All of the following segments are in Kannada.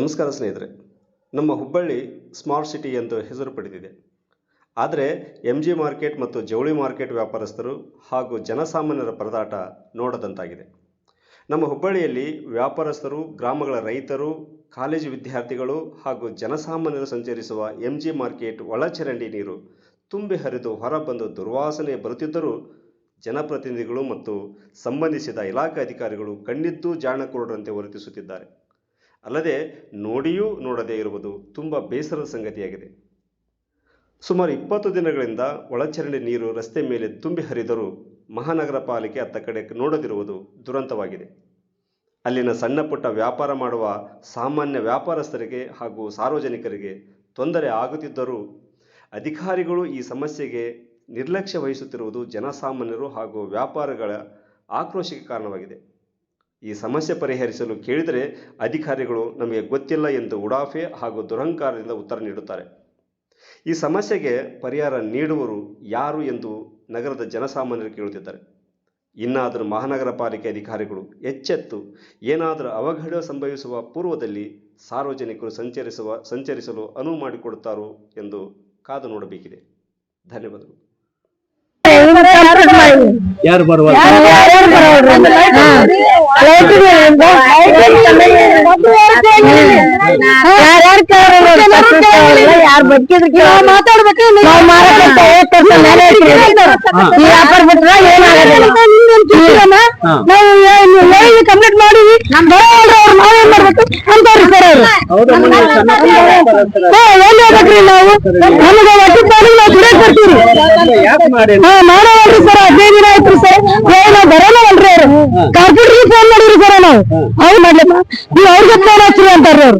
ನಮಸ್ಕಾರ ಸ್ನೇಹಿತರೆ. ನಮ್ಮ ಹುಬ್ಬಳ್ಳಿ ಸ್ಮಾರ್ಟ್ ಸಿಟಿ ಎಂದು ಹೆಸರು ಪಡೆದಿದೆ. ಆದರೆ ಎಂ ಜಿ ಮಾರ್ಕೆಟ್ ಮತ್ತು ಜವಳಿ ಮಾರ್ಕೆಟ್ ವ್ಯಾಪಾರಸ್ಥರು ಹಾಗೂ ಜನಸಾಮಾನ್ಯರ ಪರದಾಟ ನೋಡದಂತಾಗಿದೆ. ನಮ್ಮ ಹುಬ್ಬಳ್ಳಿಯಲ್ಲಿ ವ್ಯಾಪಾರಸ್ಥರು, ಗ್ರಾಮಗಳ ರೈತರು ಕಾಲೇಜು ವಿದ್ಯಾರ್ಥಿಗಳು ಹಾಗೂ ಜನಸಾಮಾನ್ಯರು ಸಂಚರಿಸುವ ಎಂ ಜಿ ಮಾರ್ಕೆಟ್ ಒಳಚರಂಡಿ ನೀರು ತುಂಬಿ ಹರಿದು ಹೊರಬಂದು ದುರ್ವಾಸನೆ ಬರುತ್ತಿದ್ದರೂ ಜನಪ್ರತಿನಿಧಿಗಳು ಮತ್ತು ಸಂಬಂಧಿಸಿದ ಇಲಾಖೆ ಅಧಿಕಾರಿಗಳು ಕಣ್ಣಿದ್ದು ಜಾಣಕುರುಡರಂತೆ ವರ್ತಿಸುತ್ತಿದ್ದಾರೆ ಅಲ್ಲದೆ ನೋಡಿಯೂ ನೋಡದೇ ಇರುವುದು ತುಂಬ ಬೇಸರದ ಸಂಗತಿಯಾಗಿದೆ. ಸುಮಾರು ಇಪ್ಪತ್ತು ದಿನಗಳಿಂದ ಒಳಚರಂಡಿ ನೀರು ರಸ್ತೆ ಮೇಲೆ ತುಂಬಿ ಹರಿದರೂ ಮಹಾನಗರ ಪಾಲಿಕೆ ಅತ್ತ ಕಡೆ ನೋಡದಿರುವುದು ದುರಂತವಾಗಿದೆ. ಅಲ್ಲಿನ ಸಣ್ಣ ಪುಟ್ಟ ವ್ಯಾಪಾರ ಮಾಡುವ ಸಾಮಾನ್ಯ ವ್ಯಾಪಾರಸ್ಥರಿಗೆ ಹಾಗೂ ಸಾರ್ವಜನಿಕರಿಗೆ ತೊಂದರೆ ಆಗುತ್ತಿದ್ದರೂ ಅಧಿಕಾರಿಗಳು ಈ ಸಮಸ್ಯೆಗೆ ನಿರ್ಲಕ್ಷ್ಯ ವಹಿಸುತ್ತಿರುವುದು ಜನಸಾಮಾನ್ಯರು ಹಾಗೂ ವ್ಯಾಪಾರಗಳ ಆಕ್ರೋಶಕ್ಕೆ ಕಾರಣವಾಗಿದೆ. ಈ ಸಮಸ್ಯೆ ಪರಿಹರಿಸಲು ಕೇಳಿದರೆ ಅಧಿಕಾರಿಗಳು ನಮಗೆ ಗೊತ್ತಿಲ್ಲ ಎಂದು ಉಡಾಫೆ ಹಾಗೂ ದುರಹಂಕಾರದಿಂದ ಉತ್ತರ ನೀಡುತ್ತಾರೆ. ಈ ಸಮಸ್ಯೆಗೆ ಪರಿಹಾರ ನೀಡುವರು ಯಾರು ಎಂದು ನಗರದ ಜನಸಾಮಾನ್ಯರು ಕೇಳುತ್ತಿದ್ದಾರೆ. ಇನ್ನಾದರೂ ಮಹಾನಗರ ಪಾಲಿಕೆ ಅಧಿಕಾರಿಗಳು ಎಚ್ಚೆತ್ತು ಏನಾದರೂ ಅವಘಡ ಸಂಭವಿಸುವ ಪೂರ್ವದಲ್ಲಿ ಸಾರ್ವಜನಿಕರು ಸಂಚರಿಸುವ ಸಂಚರಿಸಲು ಅನುವು ಮಾಡಿಕೊಡುತ್ತಾರೋ ಎಂದು ಕಾದು ನೋಡಬೇಕಿದೆ. ಧನ್ಯವಾದಗಳು. ಯಾರು ಬರುವ ಯಾರು ಬದುಕಿದ್ರು ಮಾತಾಡ್ಬೇಕು. ನಾವು ಮಾರಾಟ ಮೇಲೆ ವ್ಯಾಪಾರ ಬಿಟ್ರೆ ಏನಾಗೋದಿಲ್ಲ ನಾವು ಏನು ಕಂಪ್ಲೀಟ್ ಮಾಡಿವಿ ಅವ್ರು ನಾವೇನ್ ಮಾಡ್ಬೇಕು ಅಂತವ್ರಿ ಸರ್ ಅವ್ರು. ಎಲ್ಲಿ ಹೋಗ್ಬೇಕ್ರಿ ನಾವು? ನಮಗೆ ಒಟ್ಟು ಪಾಲಿಗೆ ನಾವು ದುಡಿಯಕ್ ಬರ್ತೀವಿ. ಯಾಕೆ ಮಾಡಿ ಹಾ ಮಾಡೋವಲ್ರಿ ಸರ್ ಹದಿನೈದು ದಿನ ಆಯ್ತು ಸರ್. ಏ ನಾವು ಬರೋಣವಲ್ರಿ ಅವ್ರು. ಕಾರ್ಪೊರೇಟ್ರಿಗೆ ಫೋನ್ ಮಾಡಿರಿ ಸರ್ ನಾವು. ಅವ್ರು ಮಾಡ್ಲಮ್ಮ ನೀವು ಅವ್ರಿಗೆ ಫೋನ್ ಹಚ್ಚಿರಿ ಅಂತಾರ್ರಿ ಅವ್ರು.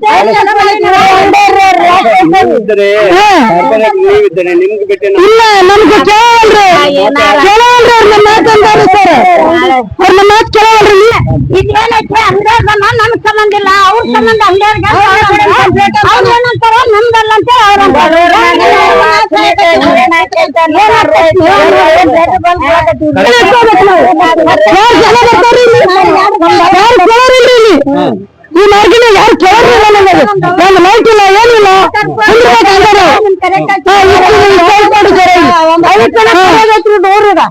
ಇದ್ದರೆ ಹಾ. ಕಾರ್ಪೊರೇಟ್ ನೀವಿದ್ದರೆ ನಿಮ್ಗೆ ಬಿಟ್ಟೆ ನಾವು ಇಲ್ಲ ನಮ್ಗೆ ಕೇಳಲ್ರಿ ಕೇಳಲ್ರಿ ಅವ್ರ ನಮ್ಮ ಮಾತು ಅಂತಾರೆ ಸರ್ ಅವ್ರ ನಮ್ಮ ಮಾತು ಕೇಳಲ್ರಿ ಇದೇನೈತೆ ಅಂಗಡಿಯವ್ರ ನಮ್ ಸಂಬಂಧ ಇಲ್ಲ ಅವ್ರ ಸಂಬಂಧ ಅಂಗಡಿಯವ್ರಿಗೆ ಅವ್ರ ಏನಂತಾರ ನಮ್ದಲ್ಲ ಅಂತ ಅವ್ರ ಯಾರು ಜನ ಬರ್ತಾರ್ರಿ ಇಲ್ಲಿ? ಯಾರು ಕೇಳೋರಿಲ್ರಿ ಇಲ್ಲಿ ಈ ಮಾರ್ಗಿನ ಯಾರು ಕೇಳಿಲ್ಲ ನಮಗೆ ಒಂದು ಲೈಟ್ ಇಲ್ಲ ಏನಿಲ್ಲ ಕುಂದ್ರಬೇಕು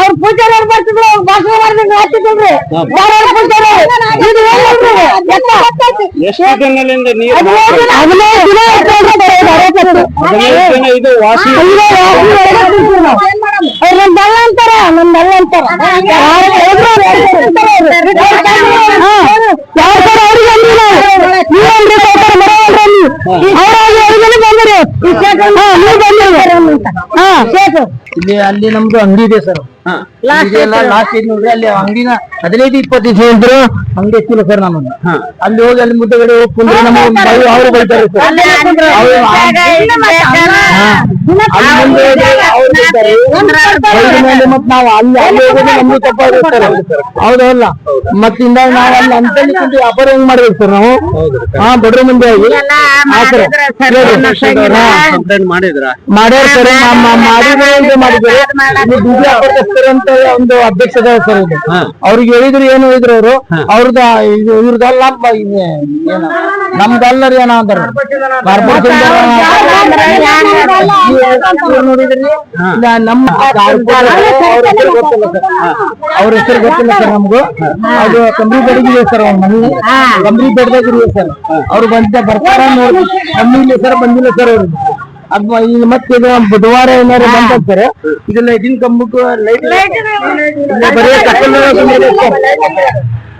ಅಂತಾರೆ ಪೂಜಾರಿ ಅವ್ರು ಅವ್ರು ಅವ್ರ ಬರ್ತಿದ್ರು ಅವ್ರ ಭಾಷಣ ಮಾಡ್ಬೇಕು ಹಾಕ್ತಿದ್ರಿ ಇದು ಎಷ್ಟು ನೀರು ಹದಿನೈದು ವಾಸಿ ಅವ್ರ ನಮ್ ಬಲ್ಲ ಅಂತಾರ ನಮ್ ಬಲ್ಲ ಅಂತಾರ ಅವ್ರ್ ಅವ್ರು. ಸರ್ ಅವ್ರಿಗೆ ಬಂದಿರಿ ನೀವು ಬಂದಿರಿ ಇಲ್ಲಿ ಅಲ್ಲಿ ನಮ್ದು ಅಂಗಡಿ ಇದೆ ಸರ್ ಲಾಸ್ಟ್ ಇದೆ ನೋಡ್ರಿ ಅಲ್ಲಿ ಅಂಗಡಿನ ಹದಿನೈದು ಇಪ್ಪತ್ತು ದಿವಸ ಇದ್ರು ಅಂಗಡಿ ಎತ್ತಿಲ್ಲ ಸರ್ ನಮ್ಮದು. ಅಲ್ಲಿ ಹೋಗಿ ಅಲ್ಲಿ ಮುದ್ದಗಡೆ ಹೋಗಿ ಕುಂದ್ರೆ ನಮ್ಮ ಅವ್ರು ಬೈತಾರೆ ಸರ್ ಮತ್ ನಾವು ಅಲ್ಲಿ ಅಲ್ಲಿ ಹೋಗೋದು ಹೌದಲ್ಲ ಮತ್ತಿಂದ ನಾವು ಅಲ್ಲಿ ಅಂತಲ್ಲಿ ಕುಂತು ವ್ಯಾಪಾರ ಹೆಂಗ್ ಮಾಡ್ಬೇಕು ಸರ್ ನಾವು? ಹಾ ಬಡ್ರ ಮುಂದೆ ಹೋಗಿ ಸರ್. ಮಾಡಿದ್ರ ಮಾಡ್ಯಾರ ಸರ್ ಮಾಡಿದ್ರೆ ಬೀದಿ ಅಂತ ಒಂದು ಅಧ್ಯಕ್ಷ ಸರ್ ಇದು. ಅವ್ರಿಗೆ ಹೇಳಿದ್ರು ಏನು ಹೇಳಿದ್ರು ಅವರು. ಅವ್ರದ ಇದು ಇವ್ರದಲ್ಲ ಮ- ಏನಾದ್ರು ಏನೋ? ಅಂತಾರ. ಕಾರ್ಪೊರೇಷನ್ ನೋಡಿದ್ರಿ ನಮ್ಮ ಅವ್ರ ಹೆಸರು ಗೊತ್ತಿಲ್ಲ ಸರ್ ನಮ್ಗೂ. ಅದು ಕಂಬ್ರಿ ಸರ್ ಅವ್ರ ಮನೆ. ಕಂಬ್ರಿ ಬೆಡ್ದಾಗ ಸರ್. ಅವ್ರು ಬಂದ ಬರ್ತಾರ ನೋಡಿ. ನಮ್ಮಿಲ್ಲಿ ಸರ್ ಬಂದಿಲ್ಲ ಸರ್ ಅವ್ರಿಗೆ ಅದ್ ಈಗ ಮತ್ತೆ ಇದು ಬುಧವಾರ ಏನಾರು ಇದು. ಲೈಟಿನ ಕಂಬಕ್ಕೂ ಲೈಟ್ ಬರೀ